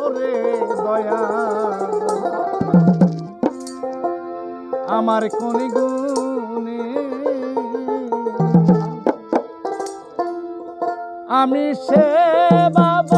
ওরে দয়া। আমার কোন গুণে আমি সে বাবা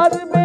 Yar